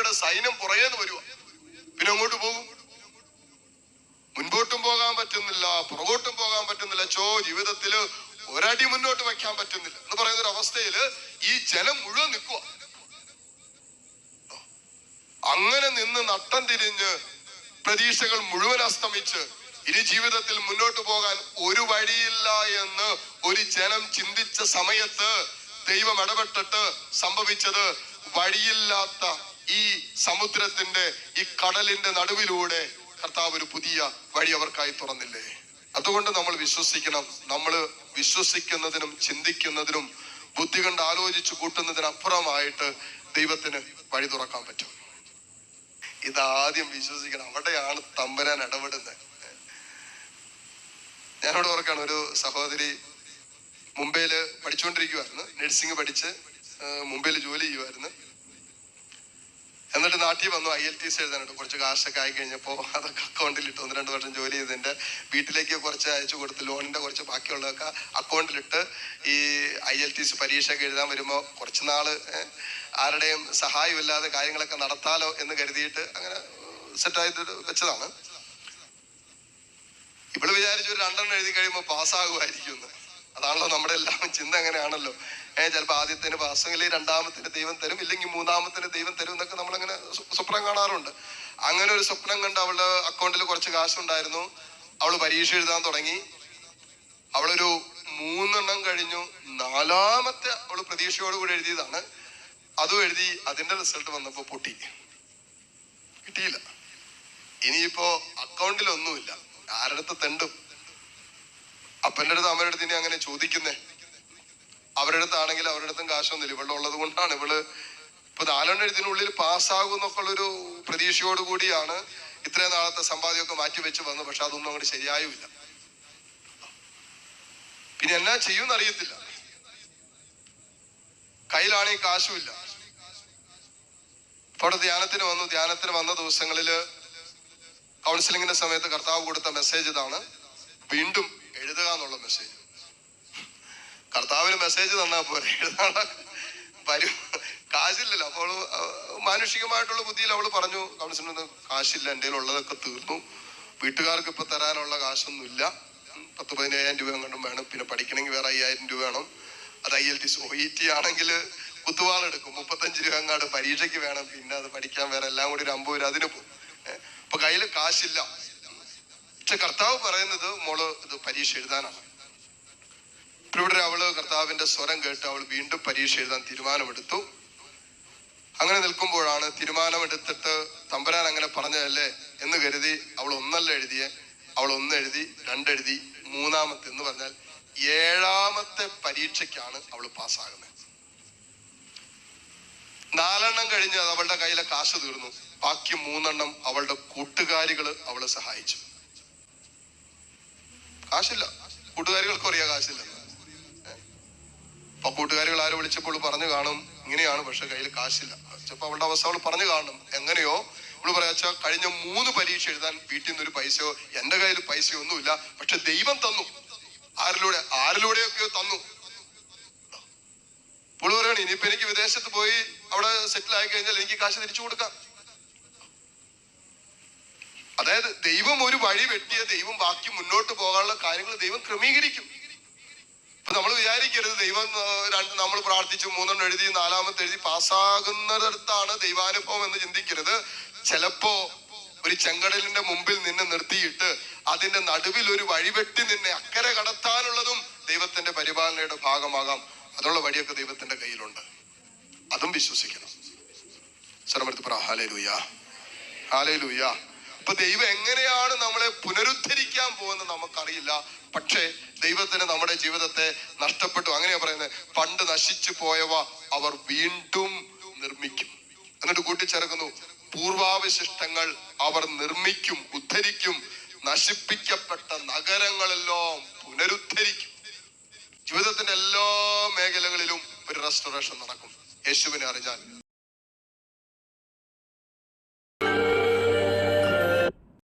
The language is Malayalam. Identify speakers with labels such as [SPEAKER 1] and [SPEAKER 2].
[SPEAKER 1] യഹോവയുടെ സൈന്യം പുറകേന്ന് വരുക പിന്നെ അങ്ങോട്ട് പോകും? മുൻപോട്ടും പോകാൻ പറ്റുന്നില്ല പുറകോട്ടും പോകാൻ പറ്റുന്നില്ല. ചോ ജീവിതത്തിൽ ഒരടി മുന്നോട്ട് വെക്കാൻ പറ്റുന്നില്ല. എന്ന് പറയുന്ന ഒരു അവസ്ഥയിൽ ഈ ജലം മുഴുവൻ നിൽക്കുക അങ്ങനെ നിന്ന് നട്ടം തിരിഞ്ഞ് പ്രതീക്ഷകൾ മുഴുവൻ അസ്തമിച്ച് ഇനി ജീവിതത്തിൽ മുന്നോട്ട് പോകാൻ ഒരു വഴിയില്ല എന്ന് ഒരു ജനം ചിന്തിച്ച സമയത്ത് ദൈവം ഇടപെട്ടിട്ട് സംഭവിച്ചത് വഴിയില്ലാത്ത ഈ സമുദ്രത്തിന്റെ ഈ കടലിന്റെ നടുവിലൂടെ കർത്താവ് ഒരു പുതിയ വഴി അവർക്കായി തുറന്നില്ലേ? അതുകൊണ്ട് നമ്മൾ വിശ്വസിക്കണം. നമ്മൾ വിശ്വസിക്കുന്നതിനും ചിന്തിക്കുന്നതിനും ബുദ്ധി കണ്ട് ആലോചിച്ചു കൂട്ടുന്നതിനപ്പുറമായിട്ട് ദൈവത്തിന് വഴി തുറക്കാൻ പറ്റും. ഇതാദ്യം വിശ്വസിക്കണം. അവിടെയാണ് തമ്പരാൻ ഇടപെടുന്നത്. ഞാനോട് ഓർക്കാണ് ഒരു സഹോദരി മുംബൈയിൽ പഠിച്ചുകൊണ്ടിരിക്കുവായിരുന്നു. നഴ്സിംഗ് പഠിച്ച് മുംബൈയിൽ ജോലി ചെയ്യുമായിരുന്നു എന്നിട്ട് നാട്ടിൽ വന്നു ഐ എൽ ടി സി എഴുതാനുണ്ട് കുറച്ച് കാശൊക്കെ ആയി കഴിഞ്ഞപ്പോൾ അതൊക്കെ അക്കൗണ്ടിലിട്ട് ഒന്ന് രണ്ട് വർഷം ജോലി ചെയ്തതിന്റെ വീട്ടിലേക്ക് കുറച്ച് അയച്ചു കൊടുത്ത് ലോണിന്റെ കുറച്ച് ബാക്കിയുള്ളതൊക്കെ അക്കൗണ്ടിലിട്ട് ഈ ഐ എൽ ടി സി പരീക്ഷയൊക്കെ എഴുതാൻ വരുമ്പോൾ കുറച്ച് നാൾ ആരുടെയും സഹായമില്ലാതെ കാര്യങ്ങളൊക്കെ നടത്താലോ എന്ന് കരുതിയിട്ട് അങ്ങനെ സെറ്റായിട്ട് വെച്ചതാണ്. ഇവൾ വിചാരിച്ചു ഒരു രണ്ടെണ്ണം എഴുതി കഴിയുമ്പോൾ പാസ്സാകുമായിരിക്കും എന്ന് അതാണല്ലോ നമ്മുടെ എല്ലാം ചിന്ത അങ്ങനെയാണല്ലോ. ഏ ചിലപ്പോൾ ആദ്യത്തിന് പാസ്സെങ്കിൽ രണ്ടാമത്തിന് ദൈവം തരും ഇല്ലെങ്കിൽ മൂന്നാമത്തിന് ദൈവം തരും എന്നൊക്കെ നമ്മളങ്ങനെ സ്വ- സ്വപ്നം കാണാറുണ്ട്. അങ്ങനെ ഒരു സ്വപ്നം കണ്ട് അവളുടെ അക്കൗണ്ടിൽ കുറച്ച് കാശുണ്ടായിരുന്നു. അവൾ പരീക്ഷ എഴുതാൻ തുടങ്ങി. അവളൊരു മൂന്നെണ്ണം കഴിഞ്ഞു. നാലാമത്തെ അവൾ പ്രതീക്ഷയോടുകൂടി എഴുതിയതാണ്. അതും എഴുതി അതിന്റെ റിസൾട്ട് വന്നപ്പോ പൊട്ടി. കിട്ടിയില്ല. ഇനിയിപ്പോ അക്കൗണ്ടിൽ ഒന്നുമില്ല ആരുടെ അടുത്ത് തെണ്ടും. അപ്പന്റെ അടുത്ത് അമ്മയുടെ അടുത്ത് ഇനി അങ്ങനെ ചോദിക്കുന്നേ. അവരുടെ അടുത്താണെങ്കിൽ അവരുടെ അടുത്തും കാശൊന്നുമില്ല ഇവിടെ ഉള്ളത് കൊണ്ടാണ് ഇവൾ ഇപ്പൊ നാലെണ്ണം എഴുതിനുള്ളിൽ പാസ്സാകും എന്നൊക്കെ ഉള്ളൊരു പ്രതീക്ഷയോട് കൂടിയാണ് ഇത്രയും നാളത്തെ സമ്പാദ്യമൊക്കെ മാറ്റി വെച്ച് വന്നത്. പക്ഷെ അതൊന്നും അങ്ങോട്ട് ശരിയായുമില്ല പിന്നെ എന്നാ ചെയ്യുമെന്ന് അറിയത്തില്ല. കയ്യിലാണെങ്കിൽ കാശുമില്ല. ഇപ്പൊ അവിടെ ധ്യാനത്തിന് വന്നു. ധ്യാനത്തിന് വന്ന ദിവസങ്ങളിൽ കൗൺസിലിങ്ങിന്റെ സമയത്ത് കർത്താവ് കൊടുത്ത മെസ്സേജ് ഇതാണ്. വീണ്ടും മെസ്സേജ് കർത്താവിന് മെസ്സേജ് തന്നാൽ പോലെ എഴുതാനുള്ള വരും കാശില്ലല്ലോ. അപ്പോൾ മാനുഷികമായിട്ടുള്ള ബുദ്ധിയിൽ അവൾ പറഞ്ഞു കൗൺസിലിന് കാശില്ല. എന്റെ ഉള്ളതൊക്കെ തീർന്നു. വീട്ടുകാർക്ക് ഇപ്പൊ തരാനുള്ള കാശൊന്നും ഇല്ല. പത്ത് പതിനയ്യായിരം രൂപ കണ്ടും വേണം. പിന്നെ പഠിക്കണമെങ്കിൽ വേറെ അയ്യായിരം രൂപ വേണം. അത് I L T O E T ആണെങ്കിൽ കുത്തുവാളെടുക്കും മുപ്പത്തഞ്ച് രൂപ എങ്ങാട് പരീക്ഷയ്ക്ക് വേണം. പിന്നെ അത് പഠിക്കാൻ വേറെ എല്ലാം കൂടി ഒരു അമ്പത് രൂപ അതിന് പോകും. അപ്പൊ കയ്യിൽ കാശില്ല. പക്ഷെ കർത്താവ് പറയുന്നത് മോൾ ഇത് പരീക്ഷ എഴുതാനാണ്. ഇപ്പൊ ഇവിടെ അവൾ കർത്താവിന്റെ സ്വരം കേട്ട് അവൾ വീണ്ടും പരീക്ഷ എഴുതാൻ തീരുമാനമെടുത്തു. അങ്ങനെ നിൽക്കുമ്പോഴാണ് തീരുമാനമെടുത്തിട്ട് തമ്പരാൻ അങ്ങനെ പറഞ്ഞതല്ലേ എന്ന് കരുതി അവൾ ഒന്നല്ല എഴുതിയെ അവൾ ഒന്ന് എഴുതി രണ്ടെഴുതി മൂന്നാമത്തെ എന്ന് പറഞ്ഞാൽ ഏഴാമത്തെ പരീക്ഷയ്ക്കാണ് അവൾ പാസ്സാകുന്നത്. നാലെണ്ണം കഴിഞ്ഞ് അത് അവളുടെ കയ്യിലെ കാശ് തീർന്നു. ബാക്കി മൂന്നെണ്ണം അവളുടെ കൂട്ടുകാരികൾ അവളെ സഹായിച്ചു. കാശില്ല. കൂട്ടുകാരികൾക്ക് അറിയാം കാശില്ല. അപ്പൊ കൂട്ടുകാരികൾ ആരോ വിളിച്ചപ്പോൾ പറഞ്ഞു കാണും ഇങ്ങനെയാണ് പക്ഷെ കയ്യിൽ കാശില്ല. ചിലപ്പോ അവളുടെ അവസ്ഥ അവൾ പറഞ്ഞു കാണും. എങ്ങനെയോ അവൾ പറയാച്ച കഴിഞ്ഞ മൂന്ന് പരീക്ഷ എഴുതാൻ വീട്ടിൽ നിന്ന് ഒരു പൈസയോ എന്റെ കയ്യിൽ പൈസയോ ഒന്നുമില്ല പക്ഷെ ദൈവം തന്നു. ആരിലൂടെ? ആരിലൂടെയൊക്കെയോ തന്നു. പുള്ളി പറയണേ ഇനിയിപ്പോ എനിക്ക് വിദേശത്ത് പോയി അവിടെ സെറ്റിൽ ആയി കഴിഞ്ഞാൽ എനിക്ക് കാശ് തിരിച്ചു കൊടുക്കാം. അതായത് ദൈവം ഒരു വഴി വെട്ടിയ ദൈവം ബാക്കി മുന്നോട്ട് പോകാനുള്ള കാര്യങ്ങൾ ദൈവം ക്രമീകരിക്കും. വിചാരിക്കരുത് ദൈവം രണ്ട് നമ്മൾ പ്രാർത്ഥിച്ചു മൂന്നെണ്ണം എഴുതി നാലാമത്തെ എഴുതി പാസ്സാകുന്നിടത്താണ് ദൈവാനുഭവം എന്ന് ചിന്തിക്കരുത്. ചിലപ്പോ ഒരു ചെങ്കടലിന്റെ മുമ്പിൽ നിന്നെ നിർത്തിയിട്ട് അതിന്റെ നടുവിൽ ഒരു വഴിവെട്ടി നിന്നെ അക്കരെ കടത്താനുള്ളതും ദൈവത്തിന്റെ പരിപാലനയുടെ ഭാഗമാകാം. അതുള്ള വഴിയൊക്കെ ദൈവത്തിന്റെ കയ്യിലുണ്ട്. അതും വിശ്വസിക്കണം. ശ്രമത്ത് പറ ഹാലേ ഹാലേ അപ്പൊ ദൈവം എങ്ങനെയാണ് നമ്മളെ പുനരുദ്ധരിക്കാൻ പോകുന്നത് നമുക്കറിയില്ല. പക്ഷേ ദൈവത്തിന് നമ്മുടെ ജീവിതത്തെ നഷ്ടപ്പെട്ടു. അങ്ങനെയാ പറയുന്നത്. പണ്ട് നശിച്ചു പോയവ അവർ വീണ്ടും നിർമ്മിക്കും. എന്നിട്ട് കൂട്ടിച്ചേർക്കുന്നു. പൂർവാവശിഷ്ടങ്ങൾ അവർ നിർമ്മിക്കും ഉദ്ധരിക്കും. നശിപ്പിക്കപ്പെട്ട നഗരങ്ങളെല്ലാം പുനരുദ്ധരിക്കും. ജീവിതത്തിന്റെ എല്ലാ മേഖലകളിലും ഒരു റെസ്റ്റോറേഷൻ നടക്കും. യേശുവിനെ അറിഞ്ഞാൽ